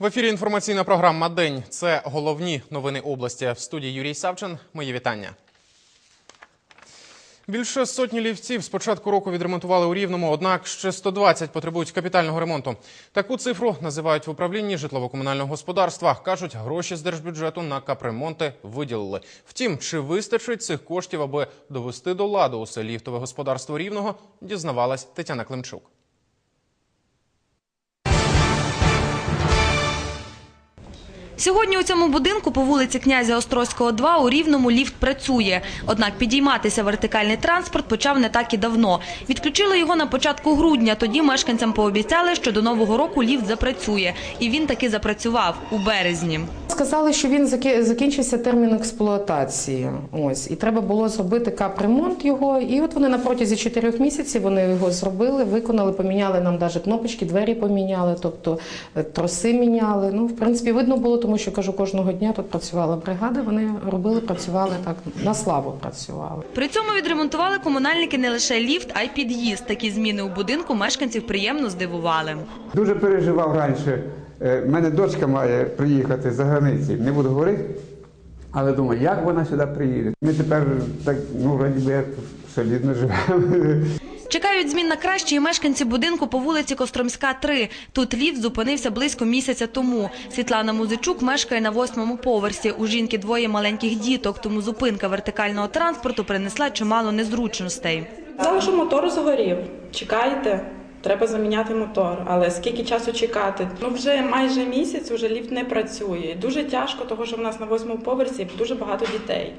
В ефірі інформаційна програма День. Це головні новини області. В студії Юрій Савчин. Мої вітання. Більше сотні лівців з початку року відремонтували у Рівному, однак ще 120 потребують капітального ремонту. Таку цифру називають в управлінні житлово-комунального господарства. Кажуть, гроші з держбюджету на капремонти виділили. Втім, чи вистачить цих коштів, аби довести до ладу усе ліфтове господарство Рівного, дізнавалась Тетяна Климчук. Сьогодні у цьому будинку по вулиці князя Острозького 2 у Рівному ліфт працює. Однак підійматися вертикальний транспорт почав не так і давно. Відключили його на початку грудня. Тоді мешканцям пообіцяли, що до нового року ліфт запрацює. І він таки запрацював у березні. Сказали, що він закінчився термін експлуатації. Ось і треба було зробити капремонт його. І от вони на протязі чотирьох місяців вони його зробили, виконали, поміняли нам навіть кнопочки, двері поміняли, тобто е, троси міняли. Ну, в принципі, видно було, тому що кажу, кожного дня тут працювала бригада. Вони робили, працювали так на славу працювали. При цьому відремонтували комунальники не лише ліфт, а й під'їзд. Такі зміни у будинку мешканців приємно здивували. Дуже переживав раніше. Е, в мене дочка має приїхати за границі. Не буду говорити, але думаю, як вона сюди приїде. Ми тепер так, ну, вроді би, як солідно живемо. Чекають змін на краще і мешканці будинку по вулиці Костромська, 3. Тут ліфт зупинився близько місяця тому. Світлана Музичук мешкає на восьмому поверсі. У жінки двоє маленьких діток, тому зупинка вертикального транспорту принесла чимало незручностей. Сказали, що мотор згорів. Чекайте, треба заміняти мотор. Але скільки часу чекати? Ну вже майже місяць уже ліфт не працює. Дуже тяжко, тому що в нас на восьмому поверсі дуже багато дітей.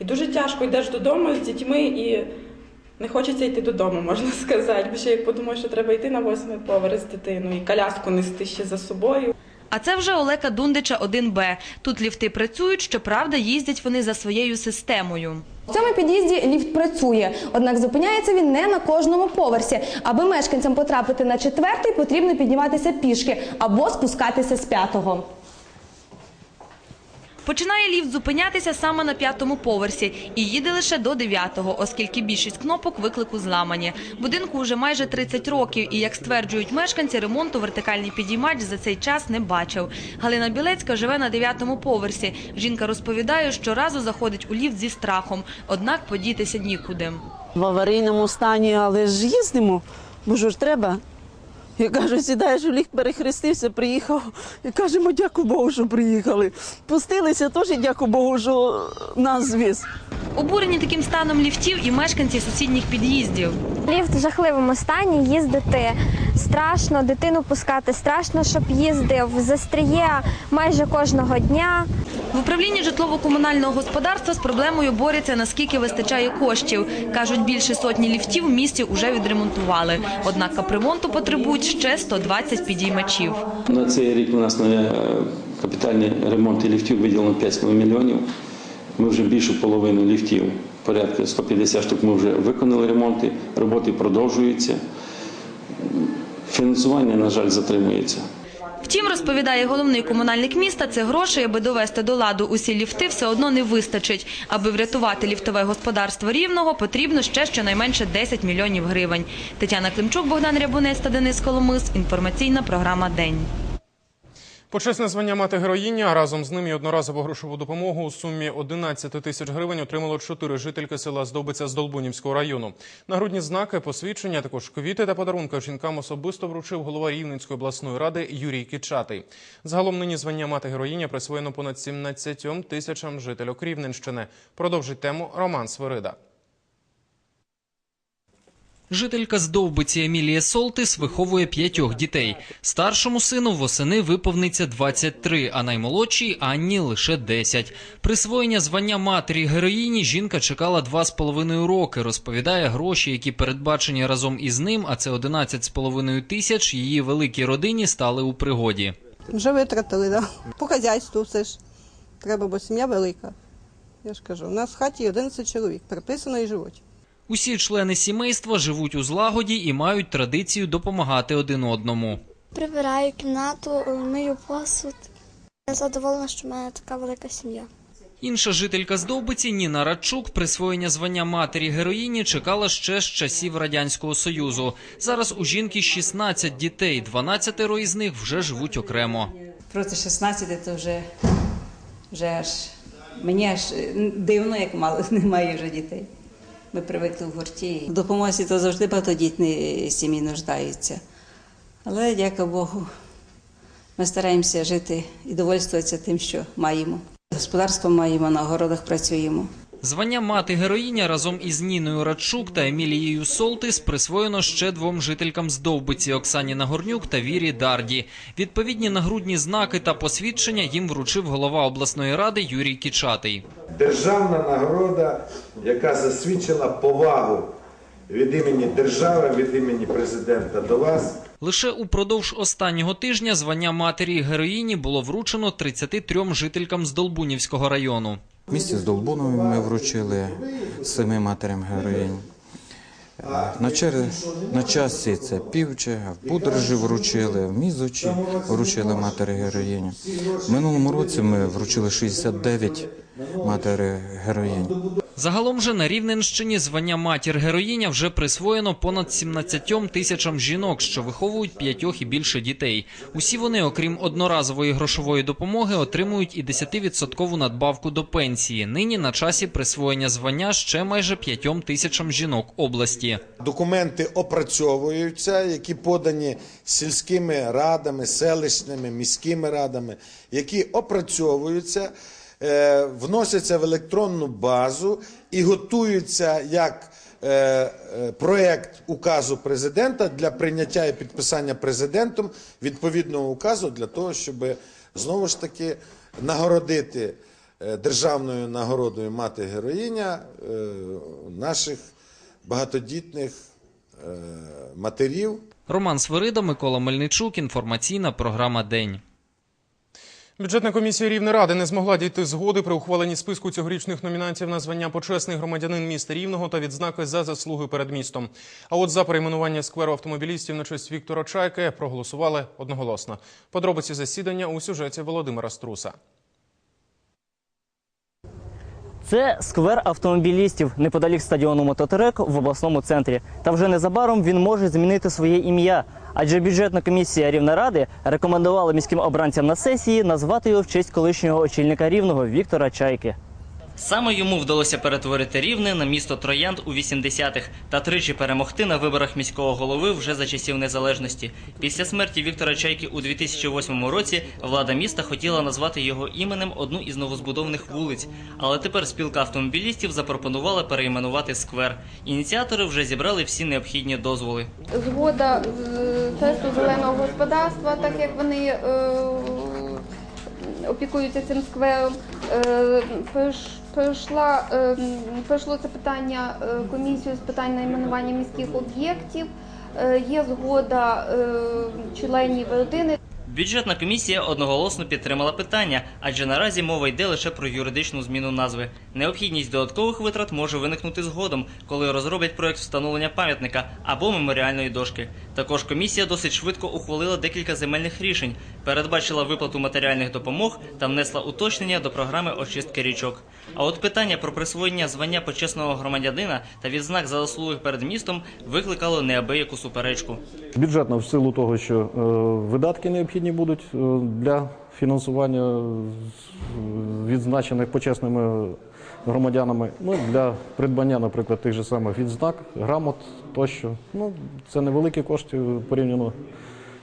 І дуже тяжко йдеш додому з дітьми і не хочеться йти додому, можна сказати. Бо ще як подумаю, що треба йти на восьмий поверх з дитиною і коляску нести ще за собою. А це вже Олека Дундича 1Б. Тут ліфти працюють, щоправда, їздять вони за своєю системою. В цьому під'їзді ліфт працює, однак зупиняється він не на кожному поверсі. Аби мешканцям потрапити на четвертий, потрібно підніматися пішки або спускатися з п'ятого. Починає ліфт зупинятися саме на п'ятому поверсі і їде лише до дев'ятого, оскільки більшість кнопок виклику зламані. Будинку вже майже 30 років, і як стверджують мешканці, ремонту вертикальний підіймач за цей час не бачив. Галина Білецька живе на дев'ятому поверсі. Жінка розповідає, що разу заходить у ліфт зі страхом, однак подітися нікуди. в аварійному стані, але ж їздимо, бо ж треба. Я кажу, сідаєш у ліг, перехрестився, приїхав. І кажемо, дякую Богу, що приїхали. Пустилися теж, дякую Богу, що нас звіз. Обурені таким станом ліфтів і мешканці сусідніх під'їздів. Ліфт в жахливому стані, їздити страшно, дитину пускати страшно, щоб їздив. Застріє майже кожного дня. В управлінні житлово-комунального господарства з проблемою борються, наскільки вистачає коштів. Кажуть, більше сотні ліфтів в місті вже відремонтували. Однак капремонту потребують ще 120 підіймачів. На цей рік у нас на е, капітальний ремонт ліфтів виділено 5,5 мільйонів. Ми вже більшу половину ліфтів, порядка 150 штук, ми вже виконали ремонти, роботи продовжуються. Фінансування, на жаль, затримується. Втім, розповідає головний комунальник міста, це грошей, аби довести до ладу усі ліфти, все одно не вистачить. Аби врятувати ліфтове господарство рівного, потрібно ще щонайменше 10 мільйонів гривень. Тетяна Климчук, Богдан Рябунець та Денис Коломис. Інформаційна програма День. Почесне звання мати героїні, разом з ним і одноразову грошову допомогу у сумі 11 тисяч гривень отримало чотири жительки села Здобиця з Долбунівського району. Нагрудні знаки, посвідчення, також квіти та подарунки жінкам особисто вручив голова Рівненської обласної ради Юрій Кічатий. Загалом нині звання мати героїня присвоєно понад 17 тисячам жителів Рівненщини. Продовжить тему Роман Свирида. Жителька з Довбиці Емілія Солтис виховує п'ятьох дітей. Старшому сину восени виповниться 23, а наймолодшій Анні лише 10. Присвоєння звання матері героїні жінка чекала два з половиною роки. Розповідає, гроші, які передбачені разом із ним, а це 11 з половиною тисяч, її великій родині стали у пригоді. Вже витратили, да. По хазяйству все ж. Треба, бо сім'я велика. Я ж кажу, у нас в хаті 11 чоловік, приписано і живуть. Усі члени сімейства живуть у злагоді і мають традицію допомагати один одному. Прибираю кімнату, мию посуд. Я задоволена, що в мене така велика сім'я. Інша жителька з Довбиці Ніна Радчук присвоєння звання матері героїні чекала ще з часів радянського союзу. Зараз у жінки 16 дітей, 12 із них вже живуть окремо. проти 16 то вже, вже аж мені аж дивно, як мало немає вже дітей. Ми привикли в гурті. В допомозі то завжди багатодітні сім'ї нуждаються. Але, дяка Богу, ми стараємося жити і довольствуватися тим, що маємо. Господарство маємо, на огородах працюємо. Звання мати героїня разом із Ніною Радчук та Емілією Солтис присвоєно ще двом жителькам Здовбиці Оксані Нагорнюк та Вірі Дарді. Відповідні нагрудні знаки та посвідчення їм вручив голова обласної ради Юрій Кічатий. державна нагорода, яка засвідчила повагу від імені держави, від імені президента до вас. Лише упродовж останнього тижня звання матері героїні було вручено 33 жителькам з Долбунівського району. В місті з Долбуновим ми вручили семи матерям героїнь. Е, На, чер... на часі це півче, в Будержі вручили, в Мізочі вручили матері героїні. Минулому році ми вручили 69 матері героїнь. Загалом же на Рівненщині звання матір героїня вже присвоєно понад 17 тисячам жінок, що виховують п'ятьох і більше дітей. Усі вони, окрім одноразової грошової допомоги, отримують і 10-відсоткову надбавку до пенсії. Нині на часі присвоєння звання ще майже п'ятьом тисячам жінок області. Документи опрацьовуються, які подані сільськими радами, селищними, міськими радами, які опрацьовуються, вносяться в електронну базу і готуються як е, е, проект указу президента для прийняття і підписання президентом відповідного указу для того, щоб знову ж таки нагородити е, державною нагородою мати героїня е, наших багатодітних е, матерів. Роман Свирида, Микола Мельничук. Інформаційна програма День. Бюджетна комісія Рівнеради не змогла дійти згоди при ухваленні списку цьогорічних номінантів на звання почесний громадянин міста Рівного та відзнаки за заслуги перед містом. А от за перейменування скверу автомобілістів на честь Віктора Чайки проголосували одноголосно. Подробиці засідання у сюжеті Володимира Струса. Це сквер автомобілістів неподалік стадіону Мототерек в обласному центрі. Та вже незабаром він може змінити своє ім'я. Адже бюджетна комісія Рівнеради рекомендувала міським обранцям на сесії назвати його в честь колишнього очільника рівного Віктора Чайки. Саме йому вдалося перетворити рівне на місто Троянд у 80-х та тричі перемогти на виборах міського голови вже за часів незалежності. Після смерті Віктора Чайки у 2008 році влада міста хотіла назвати його іменем одну із новозбудованих вулиць. Але тепер спілка автомобілістів запропонувала перейменувати сквер. Ініціатори вже зібрали всі необхідні дозволи. Згода фесту зеленого господарства, так як вони е, опікуються цим сквером. Е, Пройшла, е, пройшло це питання е, комісію з питань найменування міських об'єктів. Е, Є згода е, членів родини. Бюджетна комісія одноголосно підтримала питання, адже наразі мова йде лише про юридичну зміну назви. Необхідність додаткових витрат може виникнути згодом, коли розроблять проект встановлення пам'ятника або меморіальної дошки. Також комісія досить швидко ухвалила декілька земельних рішень, передбачила виплату матеріальних допомог та внесла уточнення до програми очистки річок. А от питання про присвоєння звання почесного громадянина та відзнак за заслуги перед містом викликало неабияку суперечку. Бюджетно в силу того, що е, видатки необхідні будуть е, для фінансування е, відзначених почесними громадянами. Ну, для придбання, наприклад, тих же самих відзнак, грамот тощо. Ну, це невеликі кошти порівняно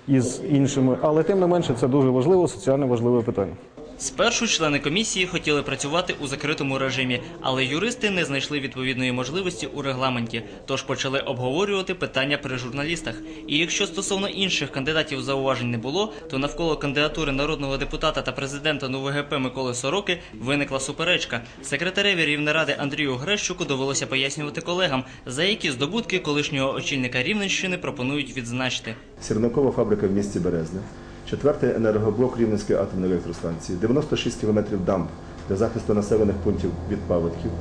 із іншими, але тим не менше це дуже важливо, соціально важливе питання. Спершу члени комісії хотіли працювати у закритому режимі, але юристи не знайшли відповідної можливості у регламенті, тож почали обговорювати питання при журналістах. І якщо стосовно інших кандидатів зауважень не було, то навколо кандидатури народного депутата та президента НУВГП Миколи Сороки виникла суперечка. Секретареві Рівнеради Андрію Грещуку довелося пояснювати колегам, за які здобутки колишнього очільника Рівненщини пропонують відзначити. Сірникова фабрика в місті Березне, четвертий енергоблок Рівненської атомної електростанції, 96 кілометрів дамб для захисту населених пунктів від паводків,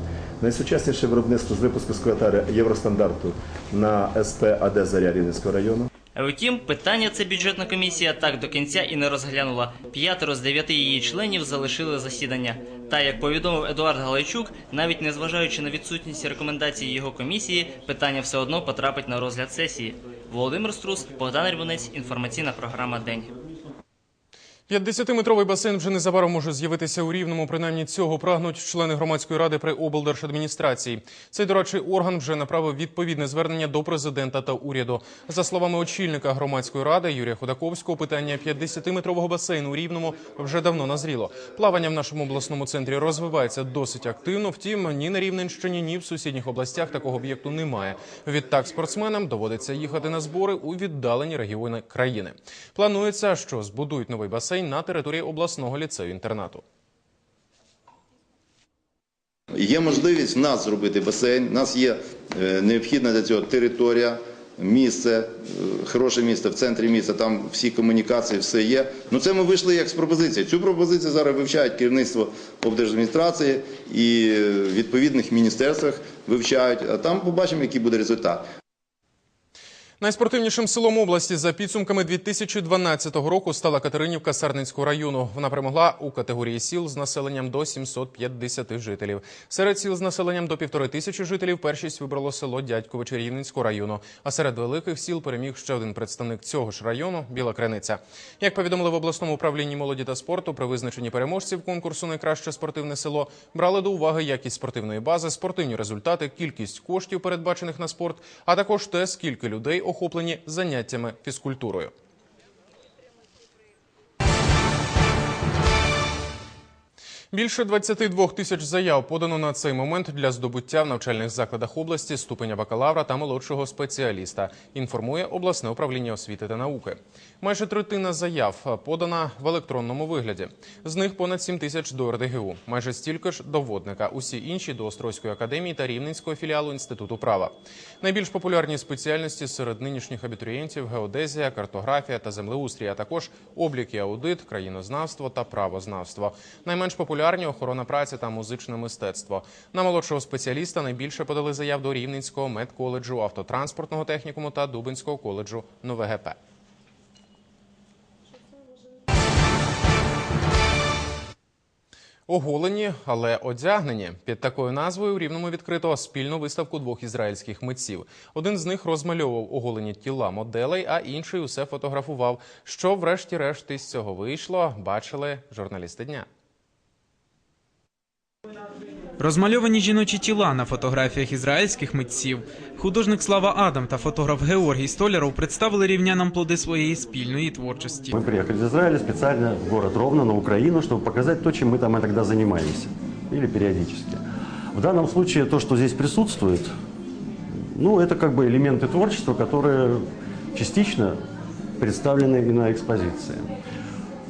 найсучасніше виробництво з випуску сквотари євростандарту на СП АД Заря Рівненського району. Втім, питання ця бюджетна комісія так до кінця і не розглянула. П'ятеро з дев'яти її членів залишили засідання. Та, як повідомив Едуард Галайчук, навіть незважаючи на відсутність рекомендацій його комісії, питання все одно потрапить на розгляд сесії. Володимир Струс, Богдан Рівнець, інформаційна програма День. 50-метровий басейн вже незабаром може з'явитися у Рівному. Принаймні цього прагнуть члени громадської ради при облдержадміністрації. Цей дорадчий орган вже направив відповідне звернення до президента та уряду. За словами очільника громадської ради Юрія Ходаковського, питання 50-метрового басейну у Рівному вже давно назріло. Плавання в нашому обласному центрі розвивається досить активно. Втім, ні на Рівненщині, ні в сусідніх областях такого об'єкту немає. Відтак спортсменам доводиться їхати на збори у віддалені регіони країни. Планується, що збудують новий басейн на території обласного ліцею-інтернату. Є можливість в нас зробити басейн. У нас є е, необхідна для цього територія, місце, е, хороше місце в центрі міста. Там всі комунікації, все є. Ну це ми вийшли як з пропозиції. Цю пропозицію зараз вивчають керівництво облдержадміністрації і е, відповідних міністерствах вивчають. А там побачимо, який буде результат. Найспортивнішим селом області за підсумками 2012 року стала Катеринівка Сарненського району. Вона перемогла у категорії сіл з населенням до 750 жителів. Серед сіл з населенням до півтори тисячі жителів першість вибрало село Дядьковичі Рівненського району. А серед великих сіл переміг ще один представник цього ж району Біла Криниця. Як повідомили в обласному управлінні молоді та спорту, при визначенні переможців конкурсу Найкраще спортивне село брали до уваги якість спортивної бази, спортивні результати, кількість коштів, передбачених на спорт, а також те, скільки людей охоплені заняттями фізкультурою. Більше 22 тисяч заяв подано на цей момент для здобуття в навчальних закладах області ступеня бакалавра та молодшого спеціаліста. Інформує обласне управління освіти та науки. Майже третина заяв подана в електронному вигляді. З них понад 7 тисяч до РДГУ, майже стільки ж до водника. Усі інші до Острозької академії та Рівненського філіалу інституту права. Найбільш популярні спеціальності серед нинішніх абітурієнтів геодезія, картографія та землеустрій, а також облік і аудит, країнознавство та правознавство. Найменш популярні охорона праці та музичне мистецтво. На молодшого спеціаліста найбільше подали заяв до Рівненського медколеджу, автотранспортного технікуму та Дубинського коледжу Нове ГП. Оголені, але одягнені. Під такою назвою у Рівному відкрито спільну виставку двох ізраїльських митців. Один з них розмальовував оголені тіла моделей, а інший усе фотографував. Що врешті-решт із цього вийшло, бачили журналісти дня. Розмальовані жіночі тіла на фотографіях ізраїльських митців. Художник Слава Адам та фотограф Георгій Столяров представили рівнянам плоди своєї спільної творчості. Мы приехали из Израиля специально в город Ровно, на Украину, чтобы показать то, чем мы там иногда занимаемся. Или периодически. В данном случае то, что здесь присутствует, ну, это как бы элементы творчества, которые частично представлены и на экспозиции.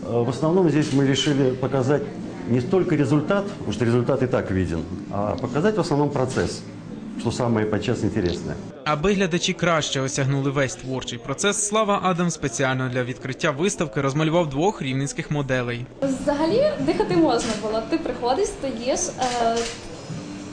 Э, В основном здесь мы решили показать не столько результат, потому что результат и так виден, а показать в основном процесс, что самое подчас интересное. Аби глядачі краще осягнули весь творчий процес, Слава Адам спеціально для відкриття виставки розмалював двох рівненських моделей. Взагалі дихати можна було. Ти приходиш, стоїш, е,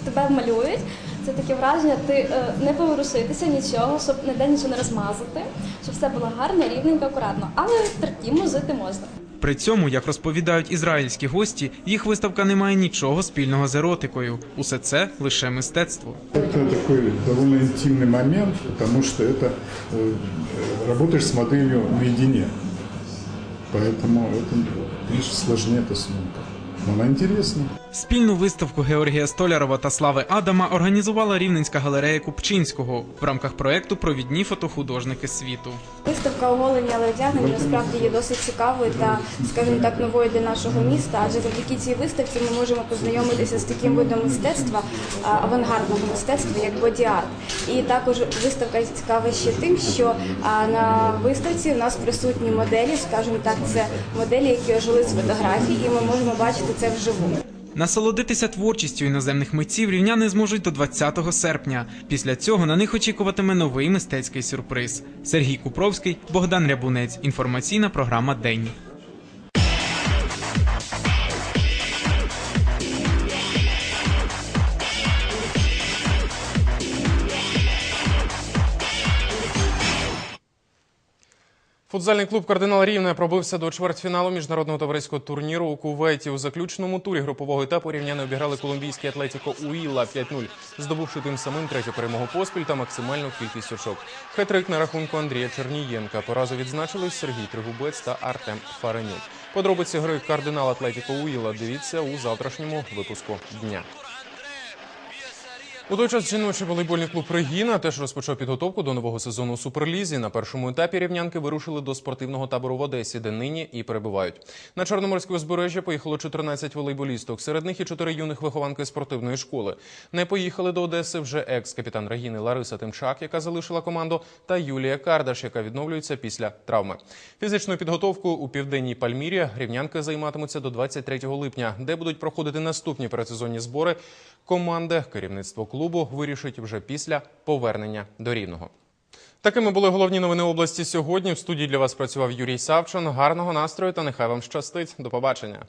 тебе малюють. Це таке враження, ти е, не поворушитися нічого, щоб ніде нічого не розмазати, щоб все було гарно, рівненько, акуратно. Але терпімо жити можна. При цьому, як розповідають ізраїльські гості, їх виставка не має нічого спільного з еротикою. Усе це лише мистецтво. Это такой довольно интимный момент, потому что это э, работаешь с моделью наедине. Поэтому это лишь сложнее эта съемка. Но она интересна. Спільну виставку Георгія Столярова та Слави Адама організувала Рівненська галерея Купчинського в рамках проекту Провідні фотохудожники світу. Виставка оголені, але одягнені насправді є досить цікавою та, скажімо так, новою для нашого міста. Адже завдяки цій виставці ми можемо познайомитися з таким видом мистецтва, авангардного мистецтва, як боді-арт. І також виставка цікава ще тим, що на виставці у нас присутні моделі, скажімо так, це моделі, які ожили з фотографій, і ми можемо бачити це вживу. Насолодитися творчістю іноземних митців рівняни зможуть до 20 серпня. Після цього на них очікуватиме новий мистецький сюрприз. Сергій Купровський, Богдан Рябунець. Інформаційна програма День. Футзальний клуб Кардинал Рівне пробився до чвертьфіналу міжнародного товариського турніру у Кувейті. У заключному турі групового етапу рівняни обіграли колумбійський Атлетіко Уіла 5-0, здобувши тим самим третю перемогу поспіль та максимальну кількість очок. Хетрик на рахунку Андрія Чернієнка. Поразу відзначили Сергій Тригубець та Артем Фаренюк. Подробиці гри Кардинал Атлетіко Уіла дивіться у завтрашньому випуску дня. У той час жіночий волейбольний клуб Регіна теж розпочав підготовку до нового сезону Суперлізі. На першому етапі рівнянки вирушили до спортивного табору в Одесі, де нині і перебувають. На Чорноморське узбережжя поїхало 14 волейболісток. Серед них і чотири юних вихованки спортивної школи. Не поїхали до Одеси вже екс-капітан Регіни Лариса Тимчак, яка залишила команду, та Юлія Кардаш, яка відновлюється після травми. Фізичною підготовкою у південній Пальмірі рівнянки займатимуться до 23 липня, де будуть проходити наступні передсезонні збори команди. Керівництво клубу вирішить вже після повернення до рівного. Такими були головні новини області сьогодні. В студії для вас працював Юрій Савчин. Гарного настрою та нехай вам щастить. До побачення.